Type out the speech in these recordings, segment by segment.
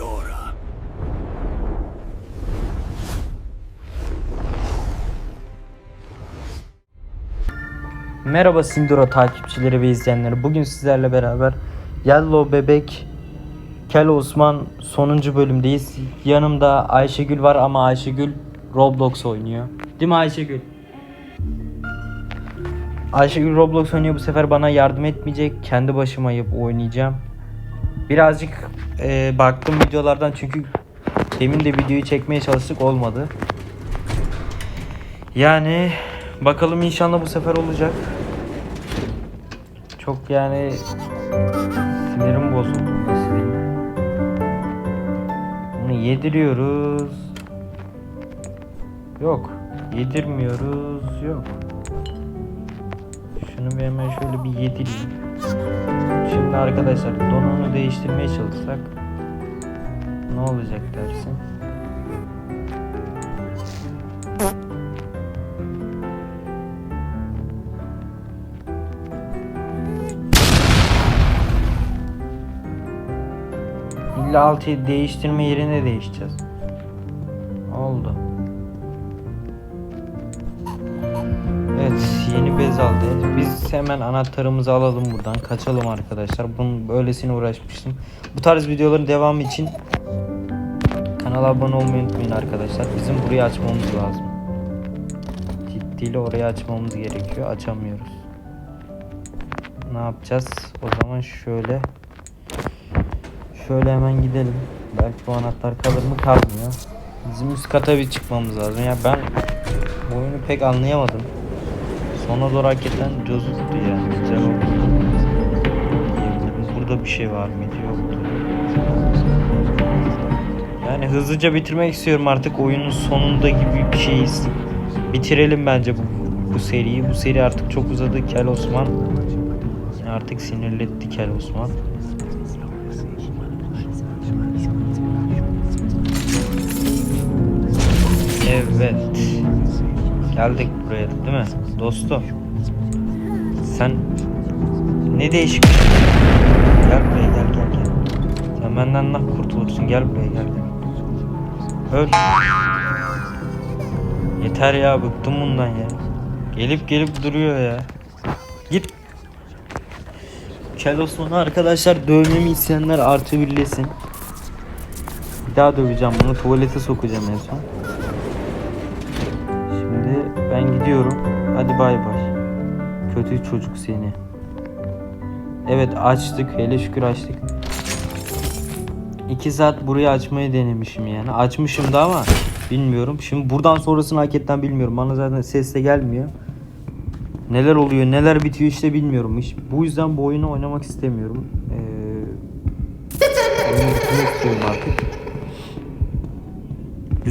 Pandora. Merhaba Sindoro takipçileri ve izleyenleri. Bugün sizlerle beraber Yellow Bebek Kel Osman sonuncu bölümdeyiz. Yanımda Ayşegül var ama Ayşegül Roblox oynuyor. Değil mi Ayşegül? Ayşegül Roblox oynuyor bu sefer bana yardım etmeyecek. Kendi başıma yap oynayacağım. Birazcık e, baktım videolardan çünkü demin de videoyu çekmeye çalıştık olmadı. Yani bakalım inşallah bu sefer olacak. Çok yani sinirim bozuldu. Bunu yediriyoruz. Yok. Yedirmiyoruz. Yok. Şunu bir hemen şöyle bir yedireyim. Şimdi arkadaşlar donanımı değiştirmeye çalışsak ne olacak dersin? İlla altı değiştirme yerine değişeceğiz. Oldu. Aldı. Biz hemen anahtarımızı alalım buradan. Kaçalım arkadaşlar. Bunun böylesine uğraşmıştım. Bu tarz videoların devamı için kanala abone olmayı unutmayın arkadaşlar. Bizim burayı açmamız lazım. Ciddiyle orayı açmamız gerekiyor. Açamıyoruz. Ne yapacağız? O zaman şöyle Şöyle hemen gidelim. Belki bu anahtar kalır mı kalmıyor. Bizim üst kata bir çıkmamız lazım. Ya ben bu oyunu pek anlayamadım. Sona doğru hakikaten cozuttu yani. Güzel oldu. Burada bir şey var mıydı? Yoktu. Yani hızlıca bitirmek istiyorum artık oyunun sonunda gibi bir şeyiz. Bitirelim bence bu, bu seriyi. Bu seri artık çok uzadı. Kel Osman. Artık sinirletti Kel Osman. Evet. Geldik buraya değil mi? Dostum. Sen ne değişik bir şey. Gel buraya gel gel gel. Sen benden nah kurtulursun. Gel buraya gel gel. Öl. Yeter ya bıktım bundan ya. Gelip gelip duruyor ya. Git. Kel Osman'ı arkadaşlar dövmemi isteyenler artı birlesin. Bir daha döveceğim bunu tuvalete sokacağım en son. Gidiyorum. Hadi bay bay. Kötü çocuk seni. Evet açtık. Hele şükür açtık. 2 saat burayı açmayı denemişim yani. Açmışım da ama bilmiyorum. Şimdi buradan sonrasını hakikaten bilmiyorum. Bana zaten ses de gelmiyor. Neler oluyor, neler bitiyor işte bilmiyorum. Hiç. Bu yüzden bu oyunu oynamak istemiyorum. Ee, oyunu artık.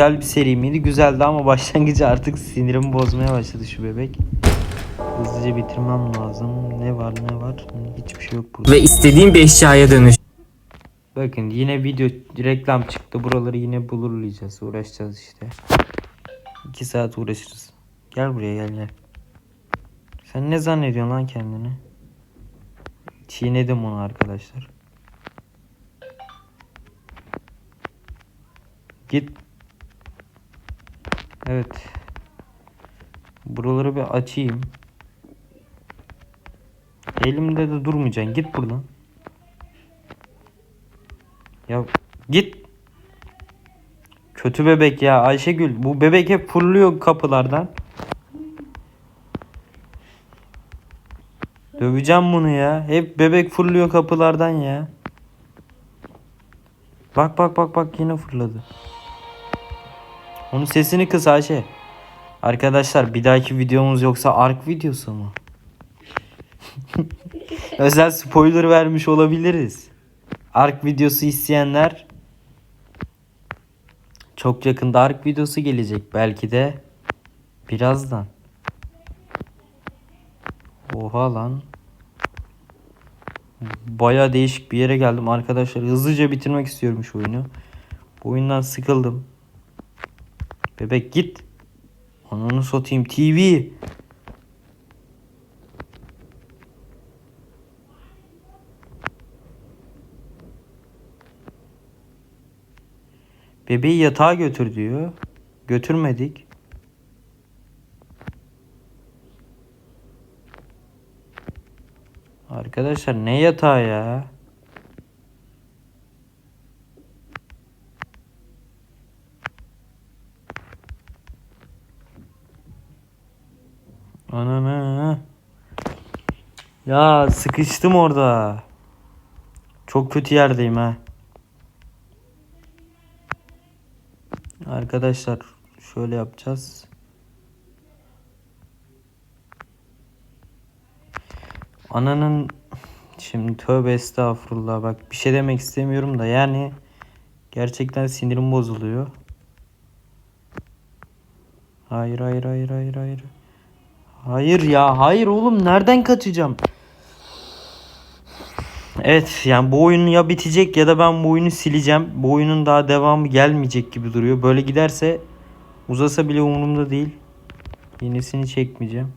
Güzel bir seri miydi? Güzeldi ama başlangıcı artık sinirimi bozmaya başladı şu bebek. Hızlıca bitirmem lazım. Ne var ne var? Hiçbir şey yok burada. ve istediğin bir eşyaya dönüş. Bakın yine video reklam çıktı. Buraları yine bulurlayacağız. Uğraşacağız işte. 2 saat uğraşırız. Gel buraya gel gel. Sen ne zannediyorsun lan kendini? Çiğnedim onu arkadaşlar. Git. Evet. Buraları bir açayım. Elimde de durmayacaksın. Git buradan. Ya git. Kötü bebek ya Ayşegül. Bu bebek hep fırlıyor kapılardan. Döveceğim bunu ya. Hep bebek fırlıyor kapılardan ya. Bak bak bak bak yine fırladı. Onun sesini kıs Ayşe. Arkadaşlar bir dahaki videomuz yoksa ark videosu mu? Özel spoiler vermiş olabiliriz. Ark videosu isteyenler çok yakında Ark videosu gelecek belki de birazdan. Oha lan. Baya değişik bir yere geldim arkadaşlar. Hızlıca bitirmek istiyorum şu oyunu. Bu oyundan sıkıldım. Bebek git. Ananı satayım TV. Bebeği yatağa götür diyor. Götürmedik. Arkadaşlar ne yatağı ya? Ananı. Ya sıkıştım orada. Çok kötü yerdeyim ha. Arkadaşlar şöyle yapacağız. Ananın şimdi tövbe estağfurullah bak bir şey demek istemiyorum da yani gerçekten sinirim bozuluyor. Hayır hayır hayır hayır hayır. Hayır ya hayır oğlum nereden kaçacağım? Evet yani bu oyun ya bitecek ya da ben bu oyunu sileceğim. Bu oyunun daha devamı gelmeyecek gibi duruyor. Böyle giderse uzasa bile umurumda değil. Yenisini çekmeyeceğim.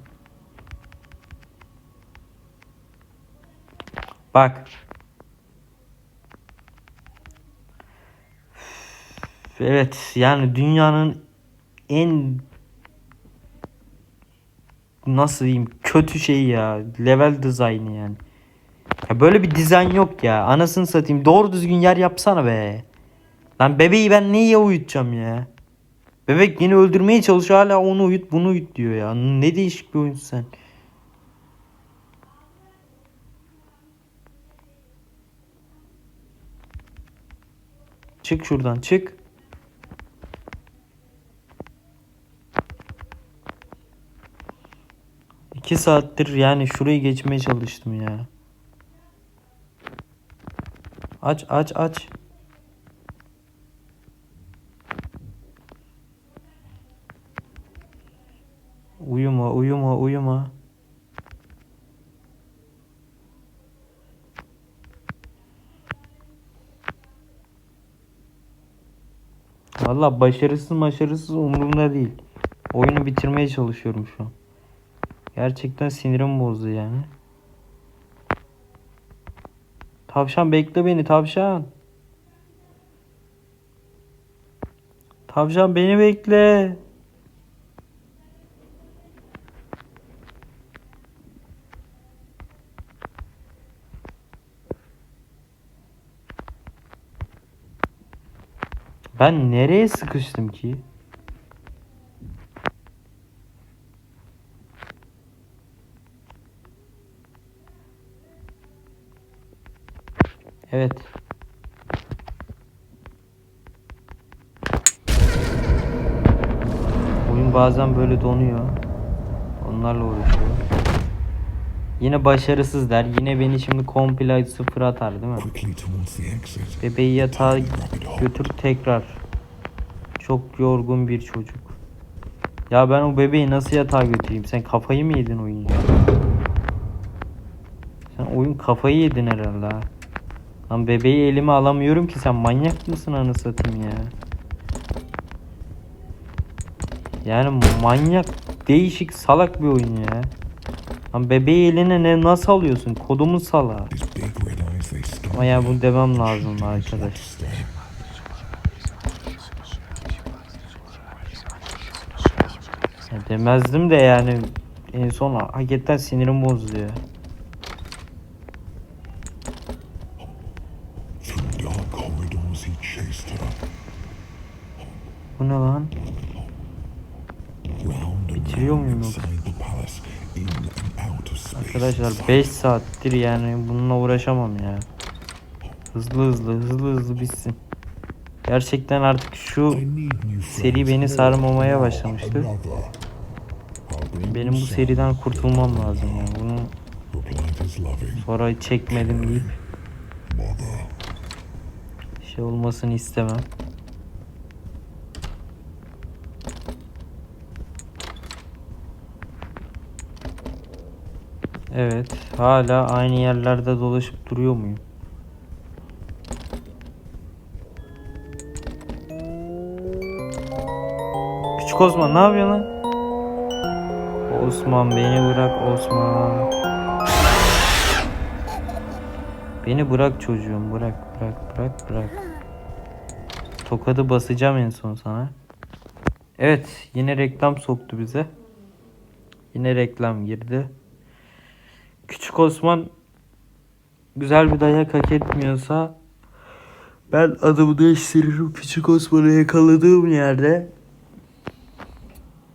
Bak. Evet yani dünyanın en nasıl diyeyim kötü şey ya level dizaynı yani. Ya böyle bir dizayn yok ya. Anasını satayım. Doğru düzgün yer yapsana be. Lan bebeği ben neye uyutacağım ya? Bebek yeni öldürmeye çalışıyor hala onu uyut bunu uyut diyor ya. Ne değişik bir oyun sen. Çık şuradan çık. İki saattir yani şurayı geçmeye çalıştım ya. Aç aç aç. Uyuma uyuma uyuma. Valla başarısız başarısız umurumda değil. Oyunu bitirmeye çalışıyorum şu an. Gerçekten sinirim bozdu yani. Tavşan bekle beni tavşan. Tavşan beni bekle. Ben nereye sıkıştım ki? Evet. Oyun bazen böyle donuyor. Onlarla uğraşıyor. Yine başarısız der. Yine beni şimdi komple sıfır atar değil mi? Bebeği yatağa götür tekrar. Çok yorgun bir çocuk. Ya ben o bebeği nasıl yatağa götüreyim? Sen kafayı mı yedin oyun ya? Sen oyun kafayı yedin herhalde ha. Lan bebeği elime alamıyorum ki sen manyak mısın anı satayım ya? Yani manyak, değişik, salak bir oyun ya. Lan bebeği eline ne nasıl alıyorsun? They start Ama ya bu demem lazım arkadaş. demezdim de yani en son hakikaten sinirim bozdu. 5 saattir yani bununla uğraşamam ya. Hızlı hızlı hızlı hızlı bitsin. Gerçekten artık şu seri beni sarmamaya başlamıştı. Benim bu seriden kurtulmam lazım ya. Bunu his loving sonra çekmedim deyip şey olmasını istemem. Evet, hala aynı yerlerde dolaşıp duruyor muyum? Küçük Osman ne yapıyorsun lan? Osman beni bırak Osman. Beni bırak çocuğum bırak bırak bırak bırak. tokadı basacağım en son sana. Evet yine reklam soktu bize. Yine reklam girdi. Küçük Osman güzel bir dayak hak etmiyorsa ben adımı değiştiririm. Küçük Osman'ı yakaladığım yerde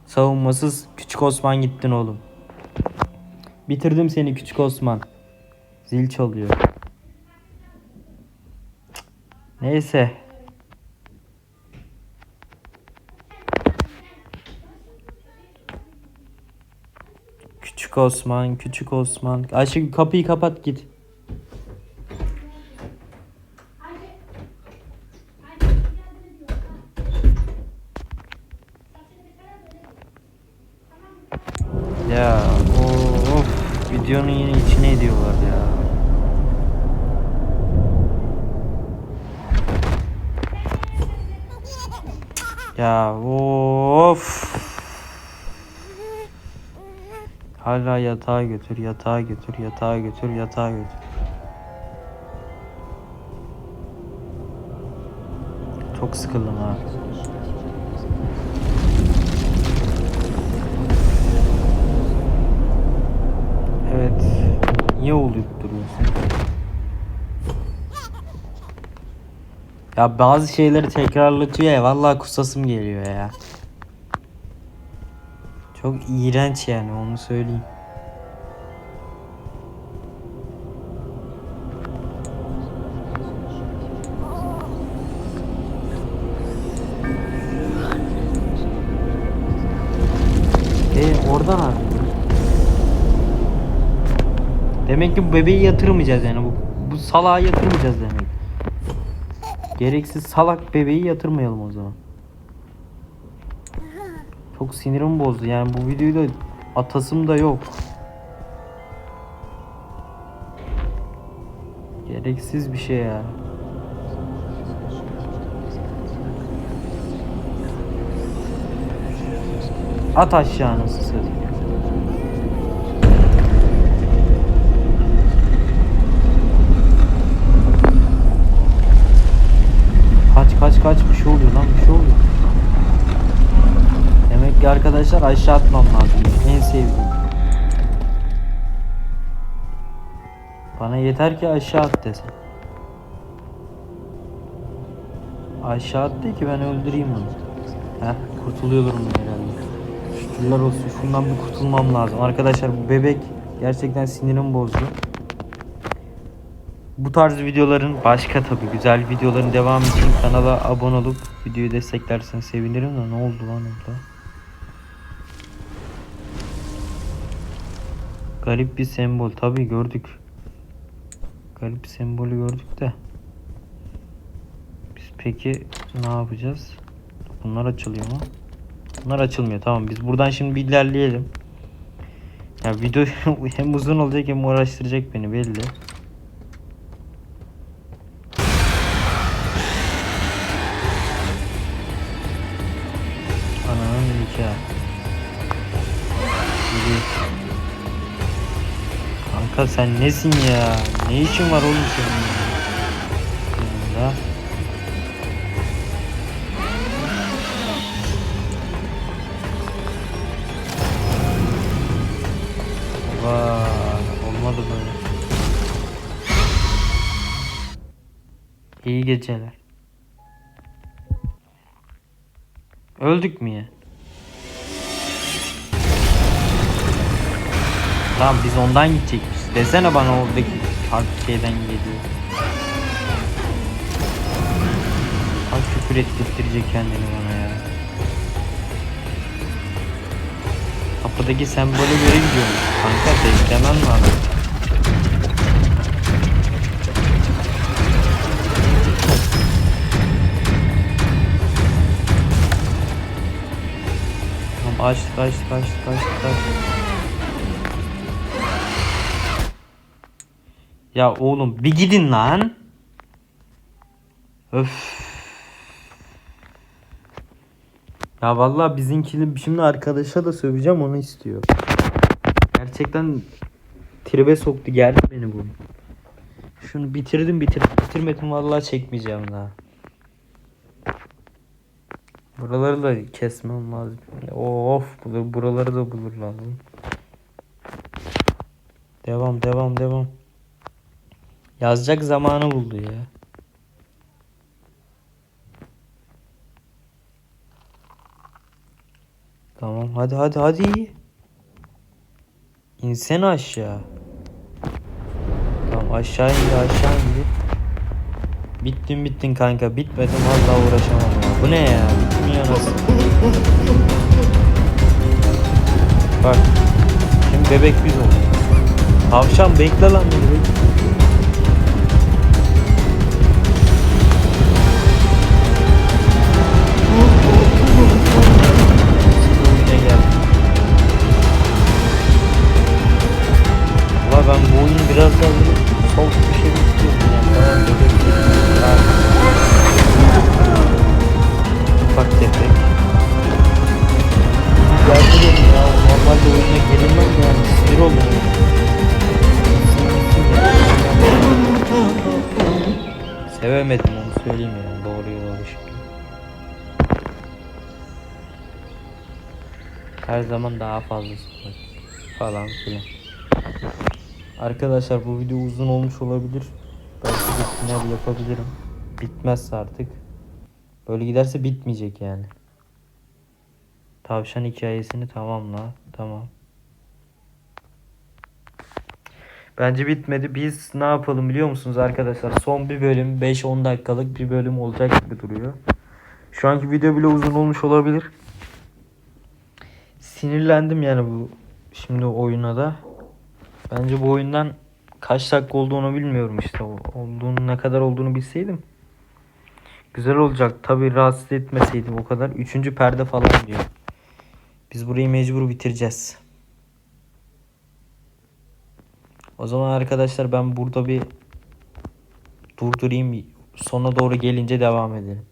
savunmasız Küçük Osman gittin oğlum. Bitirdim seni Küçük Osman. Zil çalıyor. Neyse. Osman, küçük Osman. Ayşe kapıyı kapat git. Ya of videonun yine içine ediyorlar ya. Ya of. Hala yatağa götür, yatağa götür, yatağa götür, yatağa götür. Çok sıkıldım ha. Evet. Niye olup duruyorsun? Ya bazı şeyleri tekrarlatıyor ya vallahi kusasım geliyor ya. Çok iğrenç yani onu söyleyeyim. E oradan. Demek ki bu bebeği yatırmayacağız yani bu bu salağı yatırmayacağız demek. Gereksiz salak bebeği yatırmayalım o zaman. Çok sinirim bozdu yani bu videoyu da atasım da yok. Gereksiz bir şey ya. At aşağı nasıl satayım. Kaç kaç kaç bir şey oluyor lan bir şey oluyor. Demek ki arkadaşlar aşağı atmam lazım. En sevdiğim. Bana yeter ki aşağı at desen. Aşağı attı ki ben öldüreyim onu. Heh kurtuluyorum herhalde. Şükürler olsun şundan bir kurtulmam lazım. Arkadaşlar bu bebek gerçekten sinirimi bozdu. Bu tarz videoların başka tabi güzel videoların devamı için kanala abone olup videoyu desteklerseniz sevinirim de ne oldu lan orada? Garip bir sembol tabi gördük. Garip bir sembolü gördük de. Biz peki ne yapacağız? Bunlar açılıyor mu? Bunlar açılmıyor tamam biz buradan şimdi bir ilerleyelim. Ya video hem uzun olacak hem uğraştıracak beni belli. Ananın nikahı. Kanka sen nesin ya? Ne işin var oğlum senin? Yanında. Vay, olmadı böyle. İyi geceler. Öldük mü ya? Tamam biz ondan gidecekmişiz. Desene bana oradaki farklı şeyden geliyor. Bak küfür ettirtecek kendini bana ya. Kapıdaki sembole göre gidiyorum. Kanka beklemem lazım. Tamam açtık açtık açtık açtık açtık. Ya oğlum bir gidin lan. Öf. Ya vallahi bizimkini şimdi arkadaşa da söveceğim onu istiyor. Gerçekten tribe soktu geldi beni bu. Şunu bitirdim bitirdim. Bitirmedim vallahi çekmeyeceğim daha. Buraları da kesmem lazım. Of bur- buraları da bulur lazım. Devam devam devam. Yazacak zamanı buldu ya. Tamam hadi hadi hadi. İnsene aşağı. Tamam aşağı indi aşağı indi. Bittin bittin kanka bitmedim vallahi uğraşamam ya. Bu ne ya? Bitmiyor nasıl? Bak. Şimdi bebek biz olduk. Tavşan bekle lan beni. Biraz daha böyle soft bir şey istiyorum ya. Tamam değil. Tamam. Ufak tefek. Gerçekten ya normalde oyuna gelinmez yani sinir olurum. Sevemedim onu söyleyeyim yani doğru yola alışık. Her zaman daha fazlası var falan filan. Arkadaşlar bu video uzun olmuş olabilir. Belki bir final yapabilirim. Bitmezse artık. Böyle giderse bitmeyecek yani. Tavşan hikayesini tamamla. Tamam. Bence bitmedi. Biz ne yapalım biliyor musunuz arkadaşlar? Son bir bölüm 5-10 dakikalık bir bölüm olacak gibi duruyor. Şu anki video bile uzun olmuş olabilir. Sinirlendim yani bu şimdi oyuna da. Bence bu oyundan kaç dakika olduğunu bilmiyorum işte. Olduğunu ne kadar olduğunu bilseydim. Güzel olacak. Tabi rahatsız etmeseydim o kadar. Üçüncü perde falan diyor. Biz burayı mecbur bitireceğiz. O zaman arkadaşlar ben burada bir durdurayım. Sona doğru gelince devam edelim.